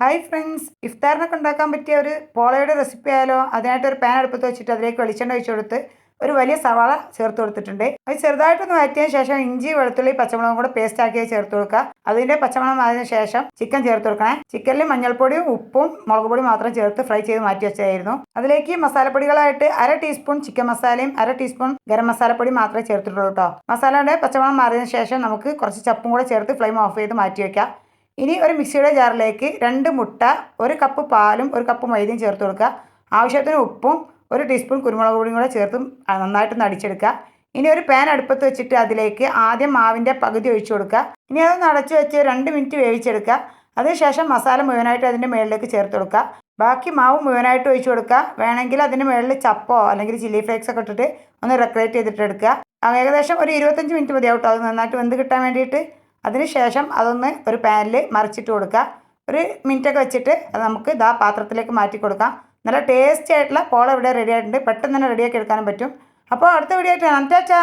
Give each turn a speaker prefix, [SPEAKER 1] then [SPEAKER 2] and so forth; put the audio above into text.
[SPEAKER 1] Hi friends ഇഫ്താറിനൊക്കെ ഉണ്ടാക്കാൻ പറ്റിയ ഒരു പോളയുടെ റെസിപ്പി ആയാലോ അതിനായിട്ട് ഒരു പാൻ അടുപ്പത്ത് വെച്ചിട്ട് അതിലേക്ക് വെളിച്ചെണ്ണ ഒഴിച്ച് കൊടുത്ത് ഒരു വലിയ സവാള ചേർത്ത് കൊടുത്തിട്ടുണ്ട്. അത് ചെറുതായിട്ടൊന്ന് വഴറ്റിയതിന് ശേഷം ഇഞ്ചി വെളുത്തുള്ളി പച്ചമുളകും കൂടെ പേസ്റ്റ് ആക്കി ചേർത്ത് കൊടുക്കുക. അതിന്റെ പച്ചമുളകും അതിന് ശേഷം ചിക്കൻ ചേർത്ത് കൊടുക്കണേ. ചിക്കനിൽ മഞ്ഞൾപ്പൊടിയും ഉപ്പും മുളക് പൊടിയും മാത്രം ചേർത്ത് ഫ്രൈ ചെയ്ത് മാറ്റി വെച്ചതായിരുന്നു. അതിലേക്ക് മസാലപ്പൊടികളായിട്ട് അര ടീസ്പൂൺ ചിക്കൻ മസാലയും അര ടീസ്പൂൺ ഗരം മസാലപ്പൊടി മാത്രമേ ചേർത്തിട്ടുള്ളൂ കേട്ടോ മസാലയുടെ പച്ചമുളക് മാറിയതിനു ശേഷം നമുക്ക് കുറച്ച് ചപ്പും കൂടെ ചേർത്ത് ഫ്ലെയിം ഓഫ് ചെയ്ത് മാറ്റി വെക്കാം. ഇനി ഒരു മിക്സിയുടെ ജാറിലേക്ക് രണ്ട് മുട്ട ഒരു കപ്പ് പാലും ഒരു കപ്പ് മൈദയും ചേർത്ത് കൊടുക്കുക. ആവശ്യത്തിന് ഉപ്പും ഒരു ടീസ്പൂൺ കുരുമുളക് പൊടിയും കൂടെ ചേർത്ത് നന്നായിട്ടൊന്ന് അടിച്ചെടുക്കുക. ഇനി ഒരു പാൻ അടുപ്പത്ത് വെച്ചിട്ട് അതിലേക്ക് ആദ്യം മാവിന്റെ പകുതി ഒഴിച്ചു കൊടുക്കുക. ഇനി അതൊന്ന് അടച്ചു വെച്ച് രണ്ട് മിനിറ്റ് വേവിച്ചെടുക്കുക. അതിനുശേഷം മസാല മുഴുവനായിട്ട് അതിന്റെ മുകളിലേക്ക് ചേർത്ത് കൊടുക്കുക. ബാക്കി മാവ് മുഴുവനായിട്ട് ഒഴിച്ചു കൊടുക്കുക. വേണമെങ്കിൽ അതിന്റെ മുകളിൽ ചപ്പോ അല്ലെങ്കിൽ ചില്ലി ഫ്ലേക്സ് ഒക്കെ ഇട്ടിട്ട് ഒന്ന് ഡെക്കറേറ്റ് ചെയ്തിട്ട് എടുക്കുക. ഏകദേശം ഒരു ഇരുപത്തഞ്ച് മിനിറ്റ് മതിയാവും അത് നന്നായിട്ട് വെന്ത് കിട്ടാൻ വേണ്ടിയിട്ട്. അതിനുശേഷം അതൊന്ന് ഒരു പാനിൽ മറിച്ചിട്ട് കൊടുക്കുക. ഒരു മിനിറ്റൊക്കെ വെച്ചിട്ട് അത് നമുക്ക് ഇതാ പാത്രത്തിലേക്ക് മാറ്റി കൊടുക്കാം. നല്ല ടേസ്റ്റി ആയിട്ടുള്ള പോള ഇവിടെ റെഡി ആയിട്ടുണ്ട്. പെട്ടെന്ന് തന്നെ റെഡിയാക്കി എടുക്കാനും പറ്റും. അപ്പോൾ അടുത്ത വീഡിയോ ആയിട്ട് കാണാം ചാച്ചാ